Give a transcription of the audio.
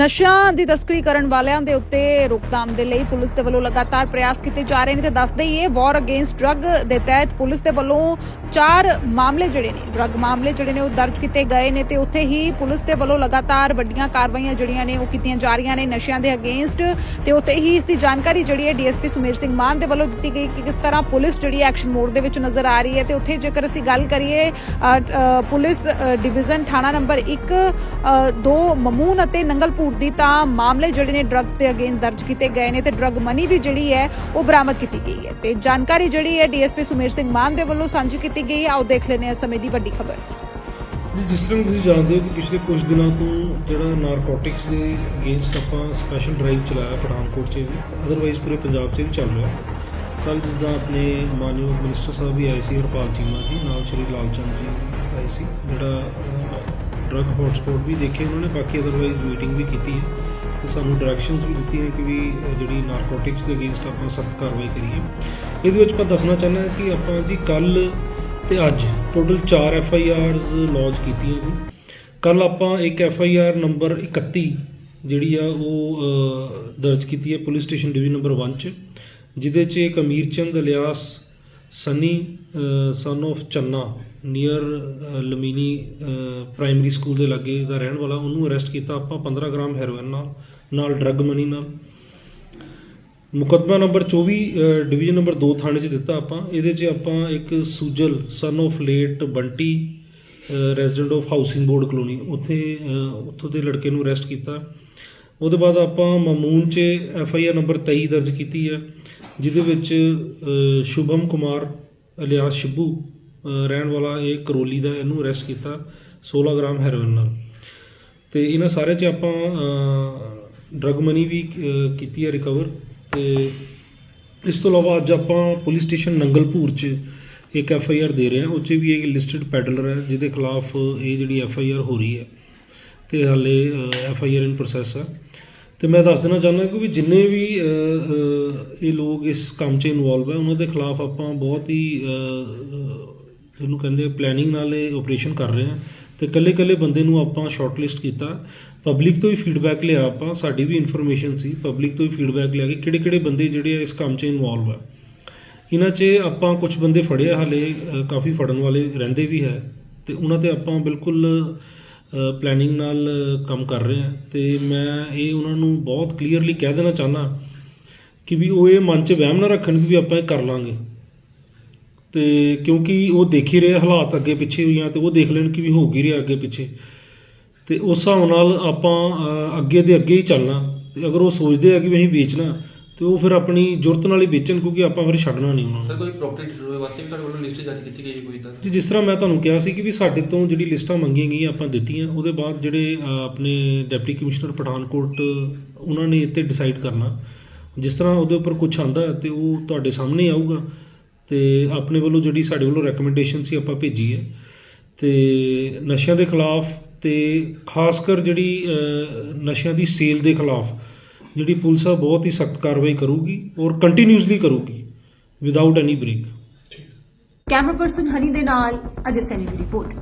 ਨਸ਼ਿਆਂ ਦੀ ਤਸਕਰੀ ਕਰਨ ਵਾਲਿਆਂ ਦੇ ਉੱਤੇ ਰੋਕਥਾਮ ਦੇ ਲਈ ਪੁਲਿਸ ਦੇ ਵੱਲੋਂ ਲਗਾਤਾਰ ਪ੍ਰਯਾਸ ਕੀਤੇ ਜਾ ਰਹੇ ਨੇ ਤੇ ਦੱਸ ਦਈਏ ਵਾਰ ਅਗੇਂਸਟ ਡਰੱਗ ਦੇ ਤਹਿਤ ਪੁਲਿਸ ਦੇ ਵੱਲੋਂ ਚਾਰ ਮਾਮਲੇ ਜਿਹੜੇ ਨੇ, ਡਰੱਗ ਮਾਮਲੇ ਜਿਹੜੇ ਨੇ ਉਹ ਦਰਜ ਕੀਤੇ ਗਏ ਨੇ ਤੇ ਉੱਥੇ ਹੀ ਪੁਲਿਸ ਦੇ ਵੱਲੋਂ ਲਗਾਤਾਰ ਵੱਡੀਆਂ ਕਾਰਵਾਈਆਂ ਜਿਹੜੀਆਂ ਨੇ ਉਹ ਕੀਤੀਆਂ ਜਾ ਰਹੀਆਂ ਨੇ ਨਸ਼ਿਆਂ ਦੇ ਅਗੇਂਸਟ ਤੇ ਉੱਥੇ ਹੀ ਇਸ ਦੀ ਜਾਣਕਾਰੀ ਜਿਹੜੀ ਹੈ ਡੀਐਸਪੀ ਸੁਮੇਰ ਸਿੰਘ ਮਾਨ ਦੇ ਵੱਲੋਂ ਦਿੱਤੀ ਗਈ ਕਿ ਕਿਸ ਤਰ੍ਹਾਂ ਪੁਲਿਸ ਜਿਹੜੀ ਐਕਸ਼ਨ ਮੋਡ ਦੇ ਵਿੱਚ ਨਜ਼ਰ ਆ ਰਹੀ ਹੈ ਤੇ ਉੱਥੇ ਜੇਕਰ ਅਸੀਂ ਗੱਲ ਕਰੀਏ ਪੁਲਿਸ ਡਿਵੀਜ਼ਨ ਥਾਣਾ ਨੰਬਰ 1 ਦੋ ਮਮੂਨ ਅਤੇ ਨੰਗਲਪੁਰ ਦੀ ਤਾਂ ਮਾਮਲੇ ਜਿਹੜੇ ਨੇ ਡਰੱਗਸ ਦੇ ਅਗੇਂਸਟ ਦਰਜ ਕੀਤੇ ਗਏ ਨੇ ਤੇ ਡਰੱਗ ਮਨੀ ਵੀ ਜਿਹੜੀ ਹੈ ਉਹ ਬਰਾਮਦ ਕੀਤੀ ਗਈ ਹੈ। ਤੇ ਜਾਣਕਾਰੀ ਜਿਹੜੀ ਹੈ ਡੀਐਸਪੀ ਸੁਮੇਰ ਸਿੰਘ ਮਾਨ ਦੇ ਵੱਲੋਂ ਸਾਂਝੀ ਕੀਤੀ ਗਈ ਹੈ। ਆਓ ਦੇਖ ਲੈਂਦੇ ਹਾਂ ਇਸ ਸਮੇਂ ਦੀ ਵੱਡੀ ਖਬਰ। ਜਿਸ ਤਰ੍ਹਾਂ ਤੁਸੀਂ ਜਾਣਦੇ ਹੋ ਕਿ ਪਿਛਲੇ ਕੁਝ ਦਿਨਾਂ ਤੋਂ ਜਿਹੜਾ ਨਾਰਕੋਟਿਕਸ ਦੇ ਅਗੇਂਸਟ ਆਪਾਂ ਸਪੈਸ਼ਲ ਡਰਾਈਵ ਚਲਾਇਆ ਪਠਾਨਕੋਟ 'ਚ ਵੀ ਅਦਰਵਾਈਜ਼ ਪੂਰੇ ਪੰਜਾਬ 'ਚ ਵੀ ਚੱਲ ਰਿਹਾ। ਕੱਲ ਜਿੱਦਾਂ ਆਪਣੇ ਮਾਨਯੋਗ ਮਿਨਿਸਟਰ ਸਾਹਿਬ ਵੀ ਆਏ ਸੀ, ਹਰਪਾਲ ਚੀਮਾ ਜੀ, ਨਾਲ ਸ਼੍ਰੀ ਲਾਲਚੰਦ ਜੀ ਆਏ ਸੀ, ਜਿਹੜਾ ਡਰਗ ਹੌਟਸਪੌਟ ਵੀ ਦੇਖੇ, ਉਹਨਾਂ ਨੇ, ਬਾਕੀ ਅਦਰਵਾਈਜ਼ ਮੀਟਿੰਗ ਵੀ ਕੀਤੀ ਹੈ। ਤੇ ਸਾਨੂੰ ਡਾਇਰੈਕਸ਼ਨਸ ਵੀ ਦਿੱਤੀਆਂ ਕਿ ਵੀ ਜਿਹੜੀ ਨਾਰਕੋਟਿਕਸ ਦੇ ਅਗੇਂਸਟ ਆਪਾਂ ਸਖਤ ਕਾਰਵਾਈ ਕਰੀਏ। ਇਹਦੇ ਵਿੱਚ ਮੈਂ ਦੱਸਣਾ ਚਾਹੁੰਦਾ ਕਿ ਆਪਾਂ ਜੀ ਕੱਲ ਤੇ ਅੱਜ total 4 F I Rs launch ਕੀਤੀਆਂ ਜੀ। ਕੱਲ ਆਪਾਂ ਇੱਕ ਐਫ ਆਈ ਆਰ ਨੰਬਰ 31 ਜਿਹੜੀ ਆ ਉਹ ਦਰਜ ਕੀਤੀ ਹੈ, ਪੁਲਿਸ ਸਟੇਸ਼ਨ ਡਿਵੀਜ਼ਨ ਨੰਬਰ 1 ਚ, ਜਿਹਦੇ ਚ ਇੱਕ Amir Chand alias Sunny son of Channa near Lamini primary school ਦੇ ਲਾਗੇ ਦਾ ਰਹਿਣ ਵਾਲਾ, ਉਹਨੂੰ ਅਰੈਸਟ ਕੀਤਾ। ਆਪਾਂ 15 ਗ੍ਰਾਮ ਹੈਰੋਇਨ ਨਾਲ ਨਾਲ ਡਰੱਗ ਮਨੀ ਨਾਲ। ਮੁਕੱਦਮਾ ਨੰਬਰ 24 ਡਿਵੀਜ਼ਨ ਨੰਬਰ 2 ਥਾਣੇ 'ਚ ਦਿੱਤਾ ਆਪਾਂ। ਇਹਦੇ 'ਚ ਆਪਾਂ ਇੱਕ Sujal son of late Bunty resident of housing board colony ਉੱਥੇ ਉੱਥੋਂ ਦੇ ਲੜਕੇ ਨੂੰ ਅਰੈਸਟ ਕੀਤਾ। ਉਹਦੇ ਬਾਅਦ ਆਪਾਂ ਮਾਮੂਨ 'ਚ ਐਫ ਆਈ ਆਰ ਨੰਬਰ 23 ਦਰਜ ਕੀਤੀ ਹੈ, ਜਿਹਦੇ ਵਿੱਚ ਸ਼ੁਭਮ ਕੁਮਾਰ ਅਲਿਆਸ ਸ਼ਿੱਬੂ ਰਹਿਣ ਵਾਲਾ ਇਹ ਕਰੋਲੀ ਦਾ ਇਹਨੂੰ ਅਰੈਸਟ ਕੀਤਾ 16 ਗ੍ਰਾਮ ਹੈਰੋਇਨ ਨਾਲ। ਤੇ ਇਹਨਾਂ ਸਾਰੇ 'ਚ ਆਪਾਂ ਡਰਗ ਮਨੀ ਵੀ ਕੀਤੀ ਹੈ ਰਿਕਵਰ ਤੇ ਇਸ ਤੋਂ ਇਲਾਵਾ ਅੱਜ ਆਪਾਂ ਪੁਲਿਸ ਸਟੇਸ਼ਨ ਨੰਗਲਪੁਰ 'ਚ ਇੱਕ ਐਫ ਆਈ ਆਰ ਦੇ ਰਹੇ ਹਾਂ ਉਹ 'ਚ ਵੀ ਇੱਕ ਲਿਸਟਡ ਪੈਡਲਰ ਹੈ ਜਿਹਦੇ ਖਿਲਾਫ ਇਹ ਜਿਹੜੀ ਐਫ ਆਈ ਆਰ ਹੋ ਰਹੀ ਹੈ। ਤੇ ਹਾਲੇ F I R in process ਹੈ ਤੇ ਮੈਂ ਦੱਸ ਦੇਣਾ ਚਾਹੁੰਦਾ ਕਿ ਵੀ ਜਿੰਨੇ ਵੀ ਇਹ ਲੋਕ ਇਸ ਕੰਮ 'ਚ ਇਨਵੋਲਵ ਹੈ ਉਹਨਾਂ ਦੇ ਖਿਲਾਫ ਆਪਾਂ ਬਹੁਤ ਹੀ ਅ, ਜਿਹਨੂੰ ਕਹਿੰਦੇ ਪਲੈਨਿੰਗ ਨਾਲ ਇਹ ਆਪਰੇਸ਼ਨ ਕਰ ਰਹੇ ਹਾਂ ਤੇ ਕੱਲੇ ਕੱਲੇ ਬੰਦੇ ਨੂੰ ਆਪਾਂ ਸ਼ਾਰਟਲਿਸਟ ਕੀਤਾ। ਪਬਲਿਕ ਤੋਂ ਹੀ ਫੀਡਬੈਕ ਲਿਆ ਆਪਾਂ ਸਾਡੀ ਵੀ ਇਨਫੋਰਮੇਸ਼ਨ ਸੀ। ਪਬਲਿਕ ਤੋਂ ਹੀ ਫੀਡਬੈਕ ਲਿਆ ਕਿ ਕਿਹੜੇ ਕਿਹੜੇ ਬੰਦੇ ਜਿਹੜੇ ਆ ਇਸ ਕੰਮ 'ਚ ਇਨਵੋਲਵ ਆ। ਇਹਨਾਂ 'ਚ ਆਪਾਂ ਕੁਝ ਬੰਦੇ ਫੜੇ ਆ ਹਾਲੇ ਕਾਫੀ ਫੜਨ ਵਾਲੇ ਰਹਿੰਦੇ ਵੀ ਹੈ। ਤੇ ਉਹਨਾਂ ਤੇ ਆਪਾਂ ਬਿਲਕੁਲ ਪਲੈਨਿੰਗ ਨਾਲ ਕੰਮ ਕਰ ਰਹੇ ਹਾਂ ਤੇ ਮੈਂ ਇਹ ਉਹਨਾਂ ਨੂੰ ਬਹੁਤ ਕਲੀਅਰਲੀ ਕਹਿ ਦੇਣਾ ਚਾਹਨਾ ਕਿ ਵੀ ਉਹ ਇਹ ਮਨ 'ਚ ਵਹਿਮ ਨਾ ਰੱਖਣ ਕਿ ਵੀ ਆਪਾਂ ਇਹ ਕਰ ਲਾਂਗੇ। ਤੇ ਕਿਉਂਕਿ ਉਹ ਦੇਖ ਹੀ ਰਹੇ ਹਾਲਾਤ ਅੱਗੇ ਪਿੱਛੇ ਹੋਈਆਂ ਤੇ ਉਹ ਦੇਖ ਲੈਣ ਕਿ ਵੀ ਹੋ ਕੀ ਰਿਹਾ ਅੱਗੇ ਪਿੱਛੇ। ਤੇ ਉਸ ਹਿਸਾਬ ਨਾਲ ਆਪਾਂ ਅੱਗੇ ਦੇ ਅੱਗੇ ਹੀ ਚੱਲਣਾ। ਤੇ ਅਗਰ ਉਹ ਸੋਚਦੇ ਆ ਕਿ ਵੀ ਅਸੀਂ ਵੇਚਣਾ ਤੇ ਉਹ ਫਿਰ ਆਪਣੀ ਜ਼ਰੂਰਤ ਨਾਲ ਹੀ ਵੇਚਣ ਕਿਉਂਕਿ ਆਪਾਂ ਫਿਰ ਛੱਡਣਾ ਨਹੀਂ ਉਹਨਾਂ ਨੂੰ। ਸਰ ਕੋਈ ਪ੍ਰੋਪਰਟੀ ਡਿਟਰੋਏ ਵਾਸਤੇ ਵੀ ਤੁਹਾਡੇ ਵੱਲੋਂ ਲਿਸਟ ਜਾਰੀ ਕੀਤੀ ਗਈ ਹੈ ਕੋਈ ਇਦਾਂ ਤੇ ਜਿਸ ਤਰ੍ਹਾਂ ਮੈਂ ਤੁਹਾਨੂੰ ਕਿਹਾ ਸੀ ਕਿ ਵੀ ਸਾਡੇ ਤੋਂ ਜਿਹੜੀ ਲਿਸਟਾਂ ਮੰਗੀਆਂ ਗਈਆਂ ਆਪਾਂ ਦਿੱਤੀਆਂ ਉਹਦੇ ਬਾਅਦ ਜਿਹੜੇ ਆਪਣੇ ਡਿਪਟੀ ਕਮਿਸ਼ਨਰ ਪਠਾਨਕੋਟ ਉਹਨਾਂ ਨੇ ਇੱਥੇ ਡਿਸਾਈਡ ਕਰਨਾ। ਜਿਸ ਤਰ੍ਹਾਂ ਉਹਦੇ ਉੱਪਰ ਕੁਝ ਆਂਦਾ ਤੇ ਉਹ ਤੁਹਾਡੇ ਸਾਹਮਣੇ ਆਊਗਾ ਤੇ ਆਪਣੇ ਵੱਲੋਂ ਜਿਹੜੀ ਸਾਡੇ ਵੱਲੋਂ ਰეკਮੈਂਡੇਸ਼ਨ ਸੀ ਆਪਾਂ ਭੇਜੀ ਹੈ। ਤੇ ਨਸ਼ਿਆਂ ਦੇ ਖਿਲਾਫ ਤੇ ਖਾਸ ਕਰ ਜਿਹੜੀ ਨਸ਼ਿਆਂ ਦੀ ਸੇਲ ਦੇ ਖਿਲਾਫ ਜਿਹੜੀ ਪੁਲਿਸ ਆ, ਬਹੁਤ ਹੀ ਸਖਤ ਕਾਰਵਾਈ ਕਰੂਗੀ ਔਰ ਕੰਟੀਨਿਊਸਲੀ ਕਰੂਗੀ without any break camera person Honey ਦੇ ਨਾਲ ਅਜੇ ਸੈਨੀ ਦੀ ਰਿਪੋਰਟ।